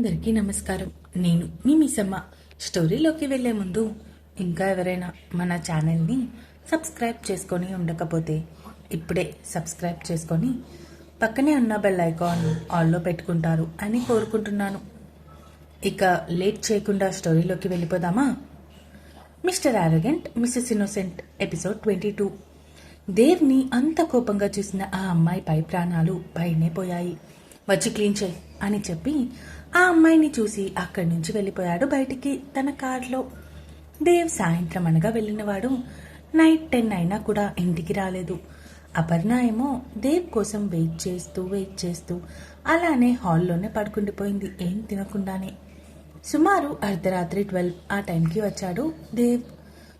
అందరికీ నమస్కారం. నేను మీ మిసమ్మ. స్టోరీలోకి వెళ్ళే ముందు ఇంకా ఎవరైనా మన ఛానల్ని సబ్స్క్రైబ్ చేసుకొని ఉండకపోతే ఇప్పుడే సబ్స్క్రైబ్ చేసుకొని పక్కనే ఉన్న బెల్ ఐకాన్ ఆల్లో పెట్టుకుంటారు అని కోరుకుంటున్నాను. ఇక లేట్ చేయకుండా స్టోరీలోకి వెళ్ళిపోదామా? Mr Arrogant Mrs Innocent episode twenty two. దేవ్ని అంత కోపంగా చూసిన ఆ అమ్మాయి పై ప్రాణాలు పైనే పోయాయి. వచ్చి క్లీన్ చేయి అని చెప్పి ఆ అమ్మాయిని చూసి అక్కడి నుంచి వెళ్ళిపోయాడు బయటికి. తన కారులో దేవ్ సాయంత్రం అనగా వెళ్ళినవాడు నైట్ టెన్ అయినా కూడా ఇంటికి రాలేదు. అపర్ణ ఏమో దేవ్ కోసం వెయిట్ చేస్తూ వెయిట్ చేస్తూ అలానే హాల్లోనే పడుకుండిపోయింది. ఏం తినకుండానే. సుమారు అర్ధరాత్రి ట్వెల్వ్ ఆ టైంకి వచ్చాడు. దేవ్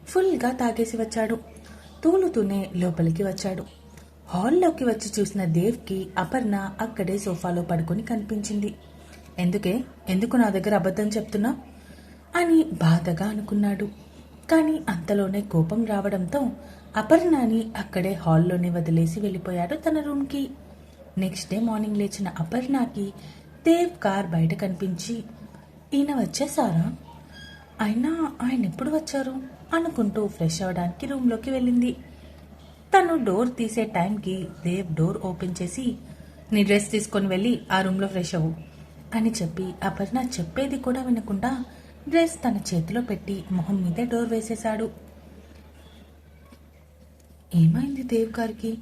ఫుల్గా తాగేసి వచ్చాడు. తూలుతూనే లోపలికి వచ్చాడు. హాల్లోకి వచ్చి చూసిన దేవ్కి అపర్ణ అక్కడే సోఫాలో పడుకొని కనిపించింది. ఎందుకే? ఎందుకు నా దగ్గర అబద్ధం చెప్తున్నా అని బాధగా అనుకున్నాడు. కానీ అంతలోనే కోపం రావడంతో అపర్ణని అక్కడే హాల్లోనే వదిలేసి వెళ్ళిపోయాడు తన రూమ్కి. నెక్స్ట్ డే మార్నింగ్ లేచిన అపర్ణకి దేవ్ కార్ బయట కనిపించి ఈయన వచ్చేసారా? అయినా ఆయన ఎప్పుడు వచ్చారు? అనుకుంటూ ఫ్రెష్ అవ్వడానికి రూమ్లోకి వెళ్ళింది. తను డోర్ తీసే టైంకి దేవ్ డోర్ ఓపెన్ చేసి నీ డ్రెస్ తీసుకొని వెళ్ళి ఆ రూమ్లో ఫ్రెష్ అవ్వు అని చెప్పి అపర్ణ చెప్పేది కూడా వినకుండా డ్రెస్ తన చేతిలో పెట్టి మొహం మీదే డోర్ వేసేశాడు. ఏమైంది దేవ్ గారికి?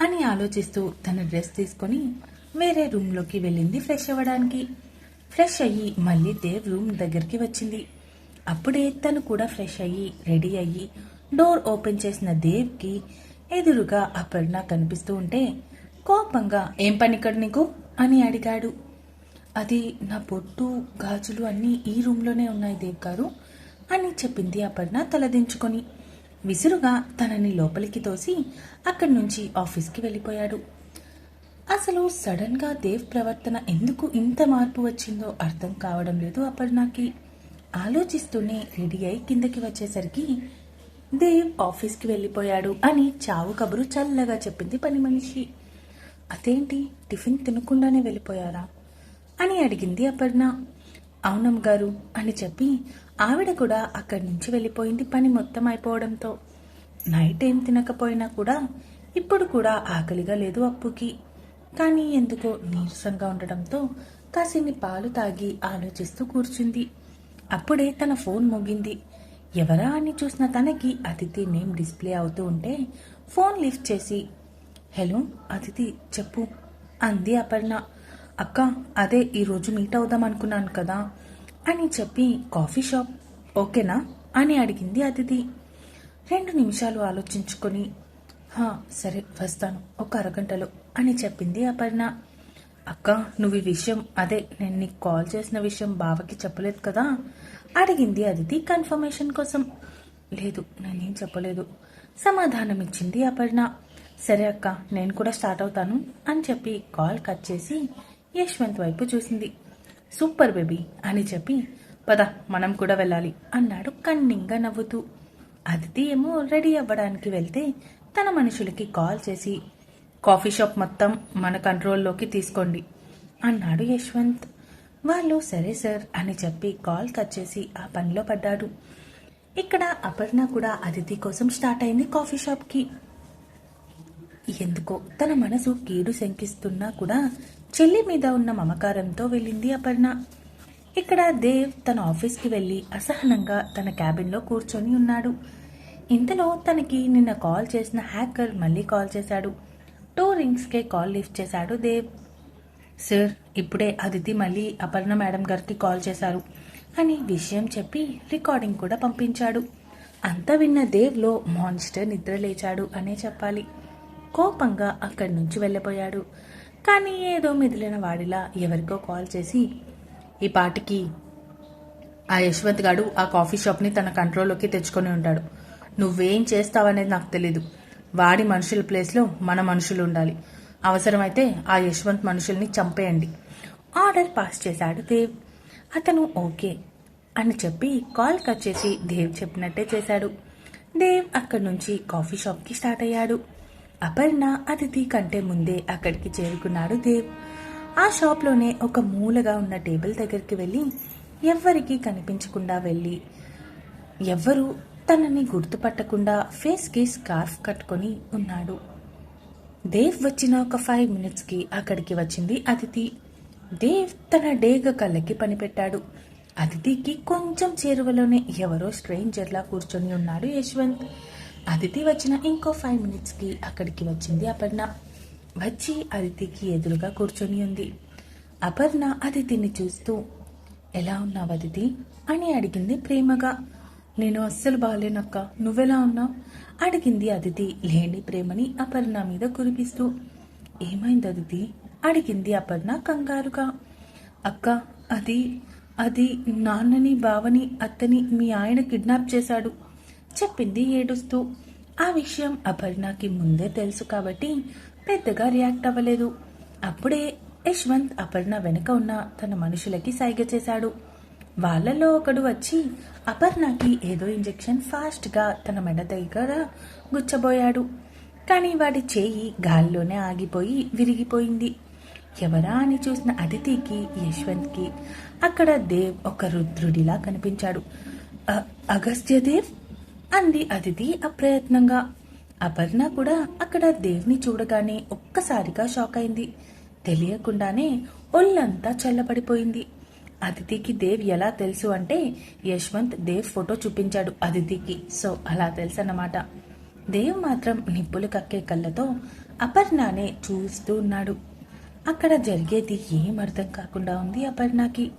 అని ఆలోచిస్తూ తన డ్రెస్ తీసుకొని వేరే రూమ్లోకి వెళ్ళింది ఫ్రెష్ అవ్వడానికి. ఫ్రెష్ అయ్యి మళ్ళీ దేవ్ రూమ్ దగ్గరికి వచ్చింది. అప్పుడే తను కూడా ఫ్రెష్ అయ్యి రెడీ అయ్యి డోర్ ఓపెన్ చేసిన దేవ్కి ఎదురుగా అపర్ణ కనిపిస్తూ ఉంటే కోపంగా ఏం పని ఇక్కడ నీకు? అని అడిగాడు. అది నా పొట్టు గాజులు అన్నీ ఈ రూమ్లోనే ఉన్నాయి దేవ్ గారు అని చెప్పింది అపర్ణ తలదించుకొని. విసురుగా తనని లోపలికి తోసి అక్కడి నుంచి ఆఫీస్కి వెళ్ళిపోయాడు. అసలు సడన్గా దేవ్ ప్రవర్తన ఎందుకు ఇంత మార్పు వచ్చిందో అర్థం కావడం లేదు అపర్ణకి. ఆలోచిస్తూనే రెడీ అయి కిందకి వచ్చేసరికి దేవ్ ఆఫీస్కి వెళ్ళిపోయాడు అని చావు కబురు చల్లగా చెప్పింది పని మనిషి. అదేంటి? టిఫిన్ తినకుండానే వెళ్ళిపోయారా? అని అడిగింది అపర్ణ. అవునం గారు అని చెప్పి ఆవిడ కూడా అక్కడి నుంచి వెళ్ళిపోయింది పని మొత్తం అయిపోవడంతో. నైట్ ఏం తినకపోయినా కూడా ఇప్పుడు కూడా ఆకలిగా లేదు అప్పుకి. కానీ ఎందుకో నీరసంగా ఉండడంతో కాసిన్ని పాలు తాగి ఆలోచిస్తూ కూర్చుంది. అప్పుడే తన ఫోన్ మోగింది. ఎవరా అని చూసిన తనకి అతిథి నేమ్ డిస్ప్లే అవుతూ ఉంటే ఫోన్ లిఫ్ట్ చేసి హలో అతిథి చెప్పు. అంది అపర్ణ. అక్క అదే ఈరోజు మీట్ అవుదాం అనుకున్నాను కదా అని చెప్పి కాఫీ షాప్ ఓకేనా? అని అడిగింది అతిథి. రెండు నిమిషాలు ఆలోచించుకొని హా సరే వస్తాను ఒక అరగంటలో అని చెప్పింది అపర్ణ. అక్క నువ్వు ఈ విషయం అదే నేను నీకు కాల్ చేసిన విషయం బావకి చెప్పలేదు కదా? అడిగింది అదితి కన్ఫర్మేషన్ కోసం. లేదు నేనేం చెప్పలేదు. సమాధానం ఇచ్చింది అపర్ణ. సరే అక్క నేను కూడా స్టార్ట్ అవుతాను అని చెప్పి కాల్ కట్ చేసి యశ్వంత్ వైపు చూసింది. సూపర్ బేబీ అని చెప్పి పద మనం కూడా వెళ్ళాలి అన్నాడు కన్నింగా నవ్వుతూ. అదితి ఏమో రెడీ అవ్వడానికి వెళ్తే తన మనుషులకి కాల్ చేసి కాఫీ షాప్ మొత్తం మన కంట్రోల్లోకి తీసుకోండి. అన్నాడు యశ్వంత్. వాళ్ళు సరే సార్ అని చెప్పి కాల్ కట్ చేసి ఆ పనిలో పడ్డాడు. ఇక్కడ అపర్ణ కూడా అతిథి కోసం స్టార్ట్ అయింది కాఫీ షాప్కి. ఎందుకో తన మనసు కీడు శంకిస్తున్నా కూడా చెల్లి మీద ఉన్న మమకారంతో వెళ్ళింది అపర్ణ. ఇక్కడ దేవ్ తన ఆఫీస్కి వెళ్ళి అసహనంగా తన క్యాబిన్లో కూర్చొని ఉన్నాడు. ఇంతలో తనకి నిన్న కాల్ చేసిన హ్యాకర్ మళ్ళీ కాల్ చేశాడు. టూ రింగ్స్కే కాల్ లిఫ్ట్ చేశాడు దేవ్. సార్ ఇప్పుడే అదితి మళ్ళీ అపర్ణ మేడం గారికి కాల్ చేశారు. అని విషయం చెప్పి రికార్డింగ్ కూడా పంపించాడు. అంతా విన్న దేవ్లో మాన్స్టర్ నిద్ర లేచాడు అనే చెప్పాలి. కోపంగా అక్కడి నుంచి వెళ్ళిపోయాడు. కానీ ఏదో మిదిలిన వాడిలా ఎవరికో కాల్ చేసి ఈ పాటికి ఆ యశ్వంత్ గాడు ఆ కాఫీ షాప్ని తన కంట్రోల్లోకి తెచ్చుకొని ఉంటాడు. నువ్వేం చేస్తావనేది నాకు తెలీదు. వాడి మనుషుల ప్లేస్లో మన మనుషులు ఉండాలి. అవసరమైతే ఆ యశ్వంత్ మనుషుల్ని చంపేయండి. ఆర్డర్ పాస్ చేశాడు దేవ్. అతను ఓకే అని చెప్పి కాల్ కట్ చేసి దేవ్ చెప్పినట్టే చేశాడు. దేవ్ అక్కడి నుంచి కాఫీ షాప్కి స్టార్ట్ అయ్యాడు. అపర్ణ అతిథి కంటే ముందే అక్కడికి చేరుకున్నాడు దేవ్. ఆ షాప్లోనే ఒక మూలగా ఉన్న టేబుల్ దగ్గరికి వెళ్ళి ఎవ్వరికీ కనిపించకుండా వెళ్ళి ఎవ్వరూ తనని గుర్తుపట్టకుండా ఫేస్కి స్కార్ఫ్ కట్టుకొని ఉన్నాడు. దేవ్ వచ్చిన ఒక ఫైవ్ మినిట్స్కి అక్కడికి వచ్చింది అదితి. దేవ్ తన డేగ కళ్ళకి పనిపెట్టాడు. అదితికి కొంచెం చేరువలోనే ఎవరో స్ట్రేంజర్లా కూర్చొని ఉన్నాడు యశ్వంత్. అదితి వచ్చిన ఇంకో ఫైవ్ మినిట్స్కి అక్కడికి వచ్చింది అపర్ణ. వచ్చి అదితికి ఎదురుగా కూర్చొని ఉంది. అపర్ణ అదితిని చూస్తూ ఎలా ఉన్నావు అదితి? అని అడిగింది ప్రేమగా. నేను అస్సలు బాగాలేనక్క నువ్వెలా ఉన్నావు అడిగింది అదితి లేని ప్రేమని అపర్ణ మీద కురిపిస్తూ. ఏమైంది అదితి? అడిగింది అపర్ణ కంగారుగా. అక్క అది అది నాన్నని బావని అత్తని మీ ఆయన కిడ్నాప్ చేశాడు చెప్పింది ఏడుస్తూ. ఆ విషయం అపర్ణకి ముందే తెలుసు కాబట్టి పెద్దగా రియాక్ట్ అవ్వలేదు. అప్పుడే యశ్వంత్ అపర్ణ వెనుక ఉన్న తన మనుషులకి సైగ చేశాడు. వాళ్ళలో ఒకడు వచ్చి అపర్ణకి ఏదో ఇంజెక్షన్ ఫాస్ట్గా తన మెడ దగ్గర గుచ్చబోయాడు. కానీ వాడి చేయి గాల్లోనే ఆగిపోయి విరిగిపోయింది. ఎవరా అని చూసిన అతిథికి యశ్వంత్కి అక్కడ దేవ్ ఒక రుద్రుడిలా కనిపించాడు. అగస్త్యదేవ్ అంది అతిథి అప్రయత్నంగా. అపర్ణ కూడా అక్కడ దేవ్ని చూడగానే ఒక్కసారిగా షాక్ అయింది తెలియకుండానే ఒళ్ళంతా చల్లబడిపోయింది. అదితికి దేవ్ ఎలా తెలుసు అంటే యశ్వంత్ దేవ్ ఫోటో చూపించాడు అదితికి సో అలా తెలుసు అన్నమాట దేవ్ మాత్రం నిప్పులు కక్కే కళ్ళతో అపర్ణనే చూస్తూ ఉన్నాడు. అక్కడ జరిగేది ఏం అర్థం కాకుండా ఉంది అపర్ణకి.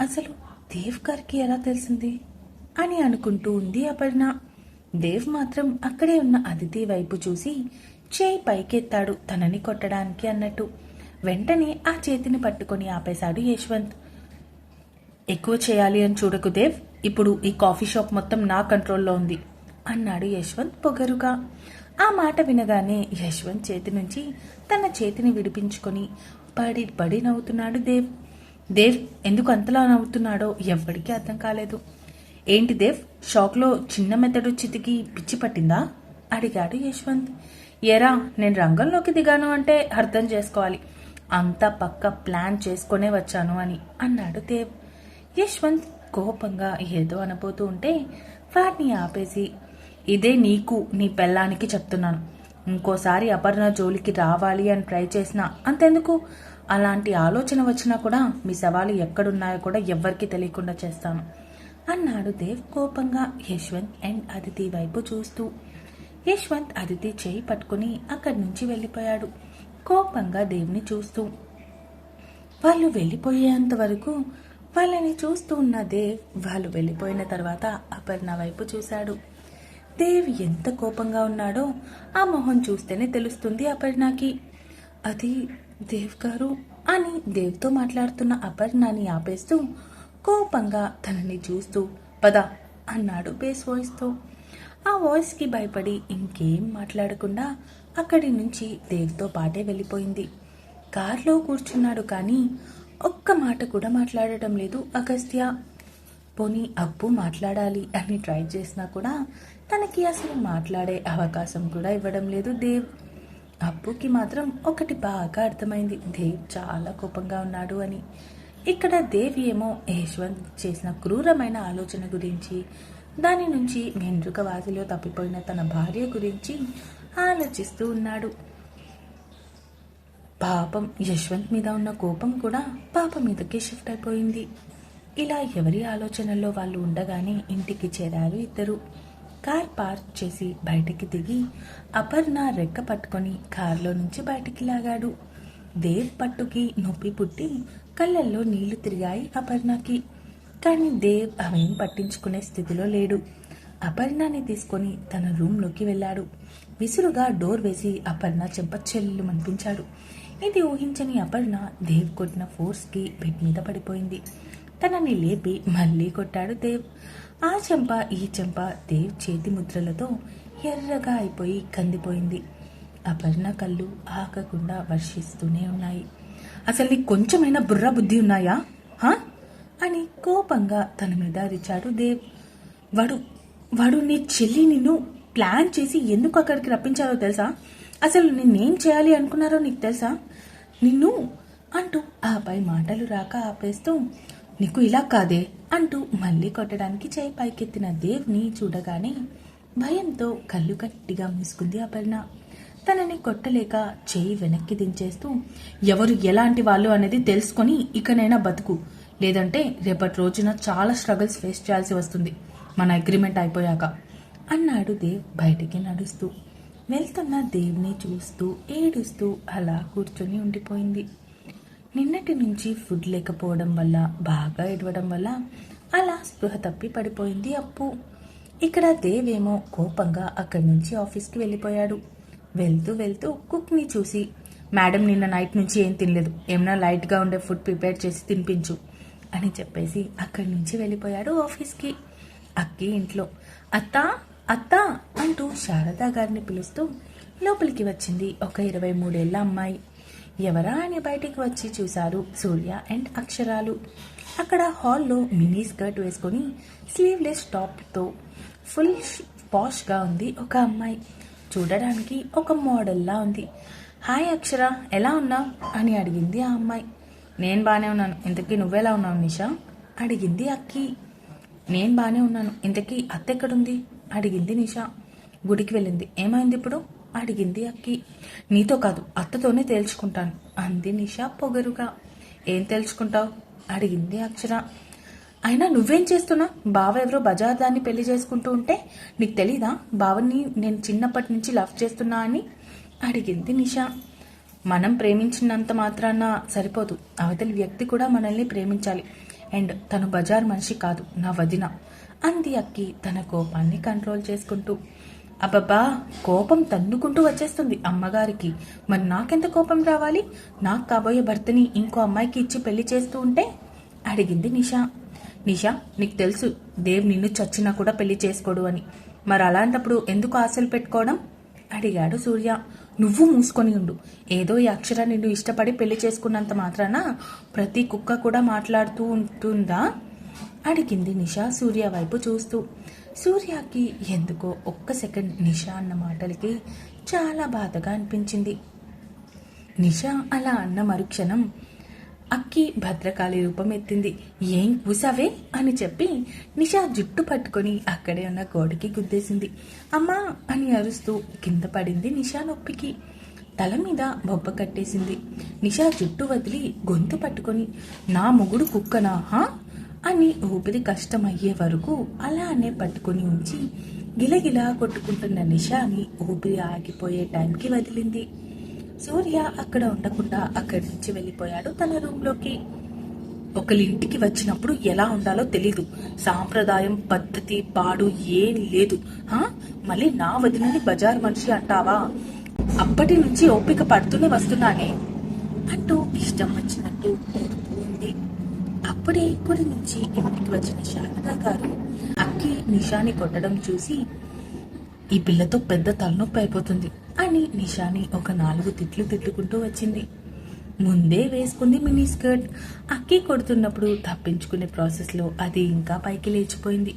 అసలు దేవ్ గారికి ఎలా తెలిసింది? అని అనుకుంటూ ఉంది అపర్ణ. దేవ్ మాత్రం అక్కడే ఉన్న అదితి వైపు చూసి చేయి పైకెత్తాడు తనని కొట్టడానికి అన్నట్టు. వెంటనే ఆ చేతిని పట్టుకొని ఆపేశాడు యశ్వంత్. ఎక్కువ చేయాలి అని చూడకు దేవ్. ఇప్పుడు ఈ కాఫీ షాప్ మొత్తం నా కంట్రోల్లో ఉంది అన్నాడు యశ్వంత్ పొగరుగా. ఆ మాట వినగానే యశ్వంత్ చేతి నుంచి తన చేతిని విడిపించుకొని పడి పడి నవ్వుతున్నాడు దేవ్. దేవ్ ఎందుకు అంతలా నవ్వుతున్నాడో ఎవ్వడికి అర్థం కాలేదు. ఏంటి దేవ్ షాక్లో చిన్న మెత్తడు చితికి పిచ్చి పట్టిందా? అడిగాడు యశ్వంత్. ఎరా నేను రంగంలోకి దిగాను అంటే అర్థం చేసుకోవాలి. అంతా పక్క ప్లాన్ చేసుకునే వచ్చాను అని అన్నాడు దేవ్. యశ్వంత్ కోపంగా ఏదో అనబోతూ ఉంటే వాటిని ఆపేసి ఇదే నీకు నీ పెళ్ళానికి చెప్తున్నాను. ఇంకోసారి అపర్ణ జోలికి రావాలి అని ట్రై చేసినా అంతెందుకు? అలాంటి ఆలోచన వచ్చినా కూడా మీ సవాలు ఎక్కడున్నాయో కూడా ఎవ్వరికీ తెలియకుండా చేస్తాను అన్నాడు దేవ్ కోపంగా యశ్వంత్ అండ్ అదితి వైపు చూస్తూ. యశ్వంత్ అదితి చేయి పట్టుకుని అక్కడి నుంచి వెళ్ళిపోయాడు కోపంగా దేవుని చూస్తూ. వాళ్ళు వెళ్ళిపోయేంత వరకు వాళ్ళని చూస్తూ ఉన్న దేవ్ వాళ్ళు వెళ్ళిపోయిన తర్వాత అపర్ణ వైపు చూశాడు. దేవ్ ఎంత కోపంగా ఉన్నాడో ఆ మొహం చూస్తేనే తెలుస్తుంది అపర్ణకి. అది దేవ్ గారు అని దేవ్తో మాట్లాడుతున్న అపర్ణని ఆపేస్తూ కోపంగా తనని చూస్తూ పద అన్నాడు బేస్ వాయిస్తో. ఆ వాయిస్కి భయపడి ఇంకేం మాట్లాడకుండా అక్కడి నుంచి దేవ్తో పాటే వెళ్ళిపోయింది. కార్లో కూర్చున్నాడు కానీ ఒక్క మాట కూడా మాట్లాడటం లేదు. అగస్త్య పోనీ అప్పు మాట్లాడాలి అని ట్రై చేసినా కూడా తనకి అసలు మాట్లాడే అవకాశం కూడా ఇవ్వడం లేదు. దేవ్ అప్పుకి మాత్రం ఒకటి బాగా అర్థమైంది. దేవ్ చాలా కోపంగా ఉన్నాడు అని. ఇక్కడ దేవ్ ఏమో యశ్వంత్ చేసిన క్రూరమైన ఆలోచన గురించి దాని నుంచి వెంట్రుక వాసిలో తప్పిపోయిన తన భార్య గురించి ఆలోచిస్తూ ఉన్నాడు. పాపం యశ్వంత్ మీద ఉన్న కోపం కూడా పాప మీదకి షిఫ్ట్ అయిపోయింది. ఇలా ఎవరి ఆలోచనల్లో వాళ్ళు ఉండగానే ఇంటికి చేరారు ఇద్దరు. కార్ పార్క్ చేసి బయటికి దిగి అపర్ణ రెక్క పట్టుకొని కారులో నుంచి బయటికి లాగాడు. దేవ్ పట్టుకి నొప్పి పుట్టి కళ్ళల్లో నీళ్ళు తిరిగాయి అపర్ణకి. కానీ దేవ్ అవేం పట్టించుకునే స్థితిలో లేడు. అపర్ణాన్ని తీసుకొని తన రూమ్లోకి వెళ్ళాడు. విసురుగా డోర్ వేసి అపర్ణ చెంప చెల్లు మనిపించాడు ఇది ఊహించని అపర్ణ దేవ్ కొట్టిన ఫోర్స్కి బెడ్ మీద పడిపోయింది. తనని లేపి మళ్ళీ కొట్టాడు దేవ్. ఆ చెంప ఈ చెంప దేవ్ చేతి ముద్రలతో ఎర్రగా అయిపోయి కందిపోయింది. అపర్ణ కళ్ళు ఆకకుండా వర్షిస్తూనే ఉన్నాయి. అసలు నీకు కొంచెమైనా బుర్ర బుద్ధి ఉన్నాయా? హా అని కోపంగా తన మీద అరిచాడు దేవ్. వాడు వాడు నీ చెల్లి నిన్ను ప్లాన్ చేసి ఎందుకు అక్కడికి రప్పించారో తెలుసా? అసలు నిన్నేం చేయాలి అనుకున్నారో నీకు తెలుసా? నిన్ను అంటూ ఆపై మాటలు రాక ఆపేస్తూ నీకు ఇలా కాదే అంటూ మళ్ళీ కొట్టడానికి చేయి పైకెత్తిన దేవ్ని చూడగానే భయంతో కళ్ళు గట్టిగా మూసుకుంది అపర్ణ. తనని కొట్టలేక చేయి వెనక్కి దించేస్తూ ఎవరు ఎలాంటి వాళ్ళు అనేది తెలుసుకొని ఇకనైనా బతుకు. లేదంటే రేపటి రోజున చాలా స్ట్రగుల్స్ ఫేస్ చేయాల్సి వస్తుంది. మన అగ్రిమెంట్ అయిపోయాక అన్నాడు దేవ్ బయటికి నడుస్తూ. వెళ్తున్న దేవుని చూస్తూ ఏడుస్తూ అలా కూర్చొని ఉండిపోయింది. నిన్నటి నుంచి ఫుడ్ లేకపోవడం వల్ల బాగా ఏడవడం వల్ల అలా స్పృహ తప్పి పడిపోయింది అప్పు. ఇక్కడ దేవేమో కోపంగా అక్కడి నుంచి ఆఫీస్కి వెళ్ళిపోయాడు. వెళ్తూ వెళ్తూ కుక్ని చూసి మేడం నిన్న నైట్ నుంచి ఏం తినలేదు. ఏమైనా లైట్గా ఉండే ఫుడ్ ప్రిపేర్ చేసి తినిపించు అని చెప్పేసి అక్కడి నుంచి వెళ్ళిపోయాడు ఆఫీస్కి. అక్కి ఇంట్లో అత్త అత్త అంటూ శారదా గారిని పిలుస్తూ లోపలికి వచ్చింది ఒక ఇరవై మూడేళ్ళ అమ్మాయి. ఎవరా అని బయటికి వచ్చి చూశారు సూర్య అండ్ అక్షరాలు. అక్కడ హాల్లో మినీ స్కర్ట్ వేసుకొని స్లీవ్లెస్ టాప్తో ఫుల్ పాష్గా ఉంది ఒక అమ్మాయి. చూడడానికి ఒక మోడల్లా ఉంది. హాయ్ అక్షర ఎలా ఉన్నావు? అని అడిగింది ఆ అమ్మాయి. నేను బాగానే ఉన్నాను. ఇంతకీ నువ్వెలా ఉన్నావు నిషా? అడిగింది అక్కి. నేను బాగానే ఉన్నాను. ఇంతకీ అత్త ఎక్కడుంది అడిగింది నిషా. గుడికి వెళ్ళింది. ఏమైంది ఇప్పుడు? అడిగింది అక్కి. నీతో కాదు అత్తతోనే తేల్చుకుంటాను అంది నిషా పొగరుగా. ఏం తేల్చుకుంటావు? అడిగింది అక్షర. అయినా నువ్వేం చేస్తున్నా? బావ ఎవరో బజార్ దాన్ని పెళ్ళి చేసుకుంటూ ఉంటే నీకు తెలీదా? బావని నేను చిన్నప్పటి నుంచి లవ్ చేస్తున్నా అని అడిగింది నిషా. మనం ప్రేమించినంత మాత్రాన సరిపోదు. అవతలి వ్యక్తి కూడా మనల్ని ప్రేమించాలి. అండ్ తను బజార్ మనిషి కాదు నా వదిన. అంది అక్కి తన కోపాన్ని కంట్రోల్ చేసుకుంటూ. అబ్బబ్బా కోపం తన్నుకుంటూ వచ్చేస్తుంది అమ్మగారికి. మరి నాకెంత కోపం రావాలి? నాకు కాబోయే భర్తని ఇంకో అమ్మాయికి ఇచ్చి పెళ్ళి చేస్తూ ఉంటే? అడిగింది నిషా. నిషా నీకు తెలుసు దేవ్ నిన్ను చచ్చినా కూడా పెళ్ళి చేసుకోడు అని. మరి అలాంటప్పుడు ఎందుకు ఆశలు పెట్టుకోవడం? అడిగాడు సూర్య. నువ్వు మూసుకొని ఉండు. ఏదో ఈ అక్షర నిన్ను ఇష్టపడి పెళ్ళి చేసుకున్నంత మాత్రాన ప్రతి కుక్క కూడా మాట్లాడుతూ ఉంటుందా? అడిగింది నిషా సూర్య వైపు చూస్తూ. సూర్యకి ఎందుకో ఒక్క సెకండ్ నిషా అన్న మాటలకి చాలా బాధగా అనిపించింది. నిషా అలా అన్న మరుక్షణం అక్కి భద్రకాళి రూపం ఎత్తింది. ఏం కూసావే? అని చెప్పి నిషా జుట్టు పట్టుకొని అక్కడే ఉన్న గోడకి గుద్దేసింది. అమ్మా అని అరుస్తూ కింద పడింది నిషా నొప్పికి. తల మీద బొబ్బ కట్టేసింది. నిషా జుట్టు వదిలి గొంతు పట్టుకొని నా మొగుడు కుక్కనా హా? అని ఊపిరి కష్టమయ్యే వరకు అలానే పట్టుకొని ఉంచి గిలగిలా కొట్టుకుంటున్న నిషాని ఊపిరి ఆగిపోయే టైంకి వదిలింది. సూర్య అక్కడ ఉండకుండా అక్కడి నుంచి వెళ్ళిపోయాడు తన రూమ్లోకి. ఒకరింటికి వచ్చినప్పుడు ఎలా ఉండాలో తెలీదు. సాంప్రదాయం పద్ధతి పాడు ఏం లేదు. మళ్ళీ నా వదినని బజార్ మనిషి అంటావా? అప్పటి నుంచి ఓపిక పడుతూనే వస్తున్నానే. అంటూ ఇష్టం వచ్చినట్టు అప్పుడే ఇప్పటి నుంచి ఇంటికి వచ్చిన శారదా గారు అక్కి నిషాని కొట్టడం చూసి ఈ పిల్లతో పెద్ద తలనొప్పి అయిపోతుంది అని నిషాని ఒక నాలుగు తిట్లు తిట్టుకుంటూ వచ్చింది. ముందే వేసుకుంది మినీ స్కర్ట్. అక్కి కొడుతున్నప్పుడు తప్పించుకునే ప్రాసెస్లో అది ఇంకా పైకి లేచిపోయింది.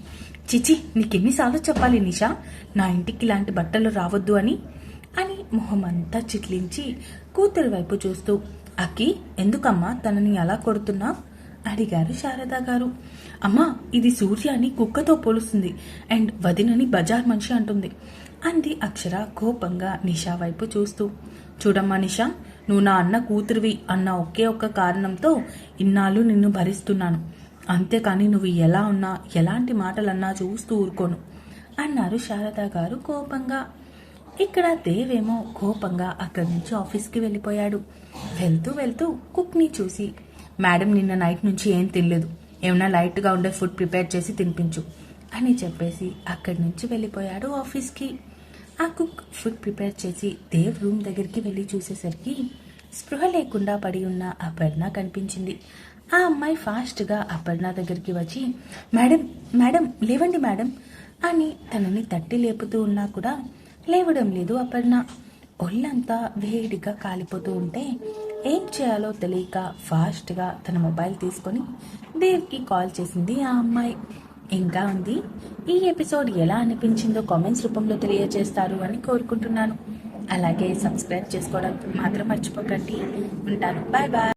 చిచి నీకెన్నిసార్లు చెప్పాలి నిషా? నా ఇంటికి ఇలాంటి బట్టలు రావద్దు అని అని మొహం అంతా చిట్లించి కూతురు వైపు చూస్తూ అక్కి ఎందుకమ్మా తనని అలా కొడుతున్నా? అడిగారు శారదా గారు. అమ్మా ఇది సూర్యాని కుక్కతో పోలుస్తుంది. అండ్ వదినని బజార్ మనిషి అంటుంది. అంది అక్షర కోపంగా నిషా వైపు చూస్తూ. చూడమ్మా నిషా నువ్వు నా అన్న కూతురివి అన్న ఒకే ఒక్క కారణంతో ఇన్నాళ్ళు నిన్ను భరిస్తున్నాను. అంతేకాని నువ్వు ఎలా ఉన్నా ఎలాంటి మాటలన్నా చూస్తూ ఊరుకోను అన్నారు శారదా గారు కోపంగా. ఇక్కడ దేవేమో కోపంగా అక్కడి నుంచి ఆఫీస్కి వెళ్ళిపోయాడు. వెళ్తూ వెళ్తూ కుక్ని చూసి మేడం నిన్న నైట్ నుంచి ఏం తినలేదు. ఏమైనా లైట్గా ఉండే ఫుడ్ ప్రిపేర్ చేసి తినిపించు అని చెప్పేసి అక్కడి నుంచి వెళ్ళిపోయాడు ఆఫీస్కి. ఆ కుక్ ఫుడ్ ప్రిపేర్ చేసి దేవ్ రూమ్ దగ్గరికి వెళ్ళి చూసేసరికి స్పృహ లేకుండా పడి ఉన్న అపర్ణ కనిపించింది. ఆ అమ్మాయి ఫాస్ట్గా అపర్ణ దగ్గరికి వచ్చి మేడం మేడం లేవండి మేడం అని తనని తట్టి లేపుతూ ఉన్నా కూడా లేవడం లేదు అపర్ణ. ఒళ్ళంతా వేడిగా కాలిపోతూ ఉంటే ఏం చేయాలో తెలియక ఫాస్ట్గా తన మొబైల్ తీసుకొని దేవ్కి కాల్ చేసింది ఆ అమ్మాయి. ఇంకా ఉంది. ఈ ఎపిసోడ్ ఎలా అనిపించిందో కామెంట్స్ రూపంలో తెలియజేస్తారు అని కోరుకుంటున్నాను. అలాగే సబ్స్క్రైబ్ చేసుకోవడం మాత్రం మర్చిపోకండి. ఉంటాను. Bye bye.